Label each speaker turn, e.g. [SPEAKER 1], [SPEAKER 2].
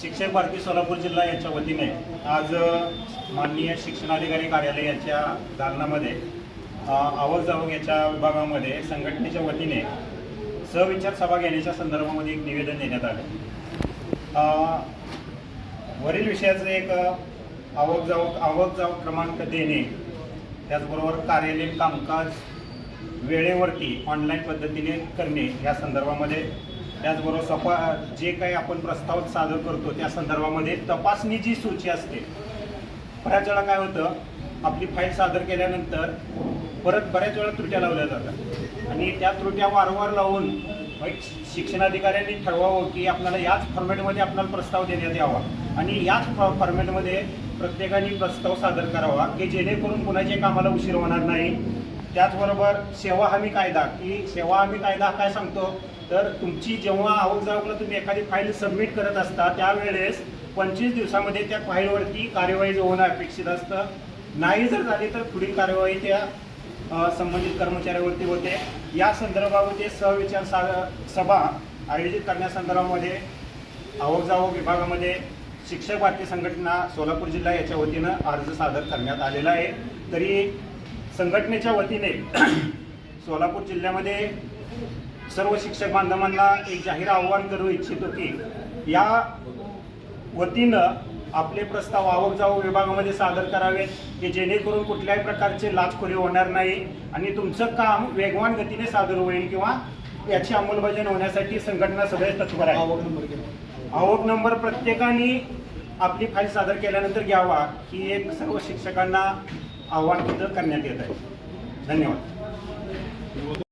[SPEAKER 1] शिक्षक भारती सोलापूर जिल्हा यांच्या वतीने आज माननीय शिक्षणाधिकारी कार्यालय यांच्या दालनामध्ये आवक जावक याच्या विभागामध्ये संघटनेच्या वतीने सहविचार सभा घेण्याच्या संदर्भामध्ये एक निवेदन देण्यात आलं. वरील विषयाचं एक आवक जावक आवक जावक क्रमांक देणे त्याचबरोबर कार्यालयीन कामकाज वेळेवरती ऑनलाईन पद्धतीने करणे या संदर्भामध्ये त्याचबरोबर सपा जे काही आपण प्रस्ताव सादर करतो त्या संदर्भामध्ये तपासणी जी सूची असते बऱ्याच वेळा काय होतं आपली फाईल सादर केल्यानंतर परत बऱ्याच वेळा त्रुट्या लावल्या जातात. आणि त्या त्रुट्या वारंवार लावून शिक्षणाधिकाऱ्यांनी ठरवावं की आपल्याला याच फॉर्मॅटमध्ये आपल्याला प्रस्ताव देण्यात यावा. आणि याच फॉर्मॅटमध्ये प्रत्येकाने प्रस्ताव सादर करावा की जेणेकरून कुणाच्या कामाला उशीर होणार नाही त्याचबरोबर सेवा हमी कायदा की सेवा हमी कायदा काय सांगतो? तर तुमची जेव्हा आवक जावकला तुम्ही एखादी फाईल सबमिट करत असता त्यावेळेस पंचवीस दिवसामध्ये त्या फाईलवरती कार्यवाही होणं अपेक्षित असतं. नाही जर झाली तर पुढील कार्यवाही त्या संबंधित कर्मचाऱ्यावरती होते. या संदर्भामध्ये सहविचार सा सभा आयोजित करण्यासंदर्भामध्ये आवक जावक विभागामध्ये शिक्षक भारतीय संघटना सोलापूर जिल्हा याच्या वतीनं अर्ज सादर करण्यात आलेला आहे. तरी संघटनेच्या वतीने सोलापूर जिल्ह्यामध्ये सर्व शिक्षक बांधवांना एक जाहीर आव्हान करू इच्छितो की या वतीनं आपले प्रस्ताव आवक जावक विभागामध्ये सादर करावेत की जेणेकरून कुठल्याही प्रकारचे लाचखोरी होणार नाही आणि तुमचं काम वेगवान गतीने सादर होईल किंवा याची अंमलबजावणी होण्यासाठी संघटना सगळे तत्पर आहे.
[SPEAKER 2] आवक नंबर
[SPEAKER 1] आवक नंबर प्रत्येकाने आपली फाईल सादर केल्यानंतर घ्यावा ही एक सर्व शिक्षकांना आव्हान तिथं करण्यात येत आहे. धन्यवाद.